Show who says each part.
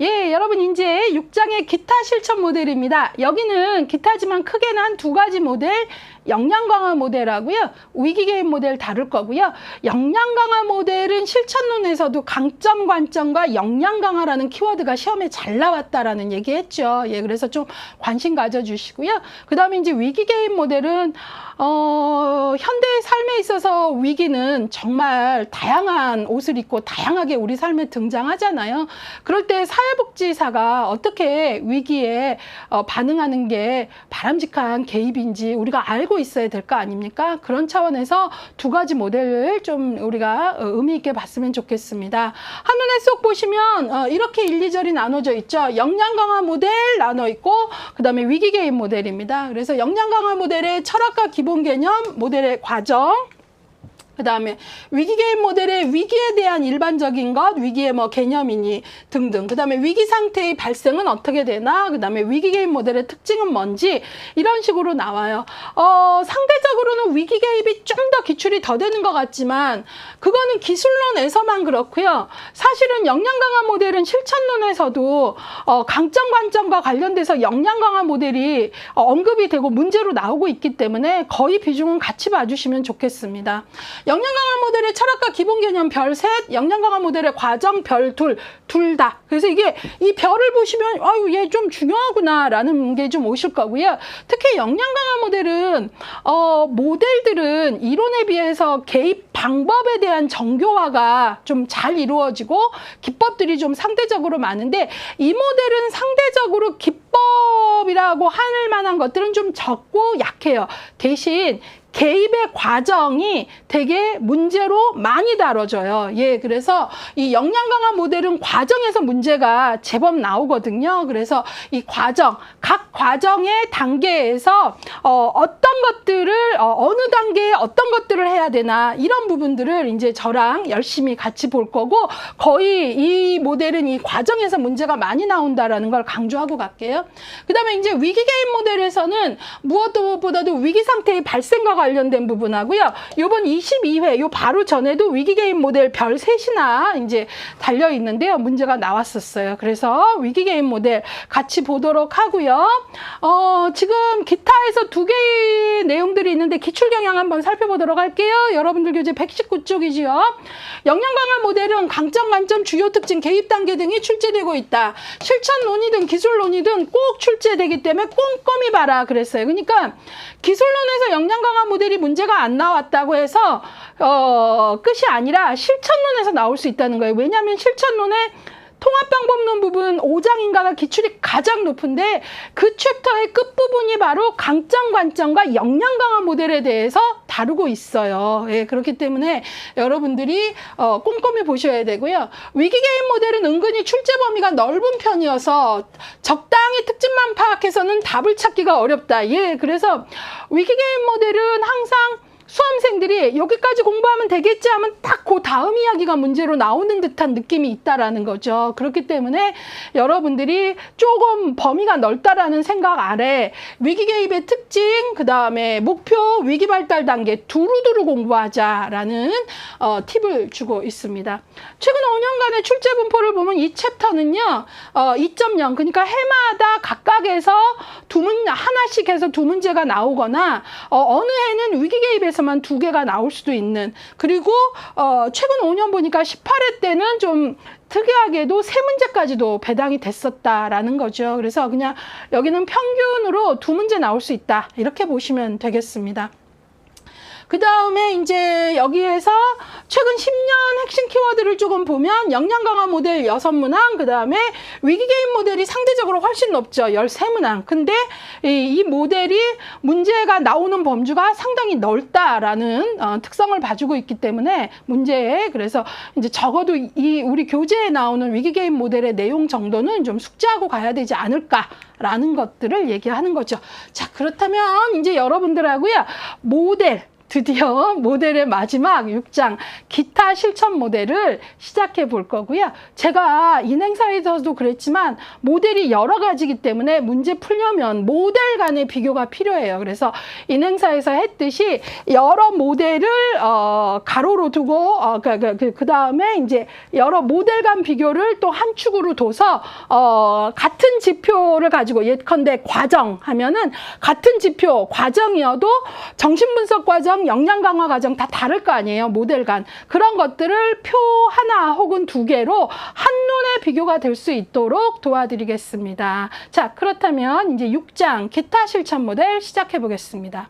Speaker 1: 예, 여러분 이제 6장의 기타 실천 모델입니다. 여기는 기타지만 크게는 한 두 가지 모델, 역량 강화 모델하고요. 위기 게임 모델 다룰 거고요. 역량 강화 모델은 실천론에서도 강점 관점과 역량 강화라는 키워드가 시험에 잘 나왔다라는 얘기했죠. 예, 그래서 좀 관심 가져 주시고요. 그다음에 이제 위기 게임 모델은 어, 현대의 삶에 있어서 위기는 정말 다양한 옷을 입고 다양하게 우리 삶에 등장하잖아요. 그럴 때 사회복지사가 어떻게 위기에 어, 반응하는 게 바람직한 개입인지 우리가 알고 있어야 될 거 아닙니까? 그런 차원에서 두 가지 모델을 좀 우리가 어, 의미 있게 봤으면 좋겠습니다. 한눈에 쏙 보시면 어, 이렇게 1, 2절이 나눠져 있죠. 역량 강화 모델 나눠 있고 그다음에 위기 개입 모델입니다. 그래서 역량 강화 모델의 철학과 기본 개념, 모델의 과정, 그 다음에 위기 개입 모델의 위기에 대한 일반적인 것, 위기의 뭐 개념이니 등등. 그 다음에 위기 상태의 발생은 어떻게 되나, 그 다음에 위기 개입 모델의 특징은 뭔지 이런 식으로 나와요. 어, 상대적으로는 위기 개입이 좀 더 기출이 더 되는 것 같지만 그거는 기술론에서만 그렇고요. 사실은 역량 강화 모델은 실천론에서도 어, 강점 관점과 관련돼서 역량 강화 모델이 어, 언급이 되고 문제로 나오고 있기 때문에 거의 비중은 같이 봐주시면 좋겠습니다. 역량 강화 모델의 철학과 기본 개념 별 셋, 역량 강화 모델의 과정 별 둘, 둘 다. 그래서 이게 이 별을 보시면 아유 얘 좀 중요하구나라는 게 좀 오실 거고요. 특히 역량 강화 모델은 어 모델들은 이론에 비해서 개입 방법에 대한 정교화가 좀 잘 이루어지고 기법들이 좀 상대적으로 많은데 이 모델은 상대적으로 기법이라고 할 만한 것들은 좀 적고 약해요. 대신 개입의 과정이 되게 문제로 많이 다뤄져요. 예, 그래서 이 역량 강화 모델은 과정에서 문제가 제법 나오거든요. 그래서 이 과정, 각 과정의 단계에서 어, 어떤 것들을 어, 어느 단계에 어떤 것들을 해야 되나 이런 부분들을 이제 저랑 열심히 같이 볼 거고 거의 이 모델은 이 과정에서 문제가 많이 나온다라는 걸 강조하고 갈게요. 그다음에 이제 위기 개입 모델에서는 무엇보다도 위기 상태의 발생과 관련된 부분하고요. 요번 22회 요 바로 전에도 위기 개입 모델 별 셋이나 이제 달려 있는데요. 문제가 나왔었어요. 그래서 위기 개입 모델 같이 보도록 하고요. 어, 지금 기타에서 두 개의 내용들이 있는데 기출 경향 한번 살펴보도록 할게요. 여러분들 교재 119쪽이지요. 역량 강화 모델은 강점, 관점, 주요 특징, 개입 단계 등이 출제되고 있다. 실천론이든 기술론이든 꼭 출제되기 때문에 꼼꼼히 봐라 그랬어요. 그러니까 기술론에서 역량 강화 모델이 문제가 안 나왔다고 해서 어, 끝이 아니라 실천론에서 나올 수 있다는 거예요. 왜냐하면 실천론에 통합방법론 부분 5장 인가가 기출이 가장 높은데 그 챕터의 끝부분이 바로 강점 관점과 역량 강화 모델에 대해서 다루고 있어요. 예, 그렇기 때문에 여러분들이 어, 꼼꼼히 보셔야 되고요. 위기 개입 모델은 은근히 출제 범위가 넓은 편이어서 적당히 특징만 파악해서는 답을 찾기가 어렵다. 예, 그래서 위기 개입 모델은 항상 수험생들이 여기까지 공부하면 되겠지 하면 딱 그 다음 이야기가 문제로 나오는 듯한 느낌이 있다라는 거죠. 그렇기 때문에 여러분들이 조금 범위가 넓다라는 생각 아래 위기 개입의 특징, 그 다음에 목표, 위기 발달 단계 두루두루 공부하자라는 어, 팁을 주고 있습니다. 최근 5년간의 출제 분포를 보면 이 챕터는요, 어, 2.0 그러니까 해마다 각각에서 두 문, 하나씩 해서 두 문제가 나오거나 어, 어느 해는 위기 개입에서 만 두 개가 나올 수도 있는 그리고 어, 최근 5년 보니까 18회 때는 좀 특이하게도 세 문제까지도 배당이 됐었다라는 거죠. 그래서 그냥 여기는 평균으로 두 문제 나올 수 있다. 이렇게 보시면 되겠습니다. 그 다음에 이제 여기에서 최근 10년 핵심 키워드를 조금 보면 역량 강화 모델 6문항, 그 다음에 위기 개입 모델이 상대적으로 훨씬 높죠. 13문항. 근데 이, 이 모델이 문제가 나오는 범주가 상당히 넓다라는 어, 특성을 봐주고 있기 때문에 문제에 그래서 이제 적어도 이 우리 교재에 나오는 위기 개입 모델의 내용 정도는 좀 숙지하고 가야 되지 않을까. 라는 것들을 얘기하는 거죠. 자, 그렇다면 이제 여러분들하고요, 모델, 드디어 모델의 마지막 6장 기타 실천 모델을 시작해 볼 거고요. 제가 인 행사에서도 그랬지만 모델이 여러 가지이기 때문에 문제 풀려면 모델 간의 비교가 필요해요. 그래서 인 행사에서 했듯이 여러 모델을 어, 가로로 두고 어, 그, 그, 그, 그 다음에 이제 여러 모델 간 비교를 또 한 축으로 둬서 어, 같은 지표를 가지고 예컨대 과정 하면은 같은 지표 과정이어도 정신분석 과정, 역량 강화 과정 다 다를 거 아니에요. 모델 간 그런 것들을 표 하나 혹은 두 개로 한눈에 비교가 될 수 있도록 도와드리겠습니다. 자, 그렇다면 이제 6장 기타 실천 모델 시작해 보겠습니다.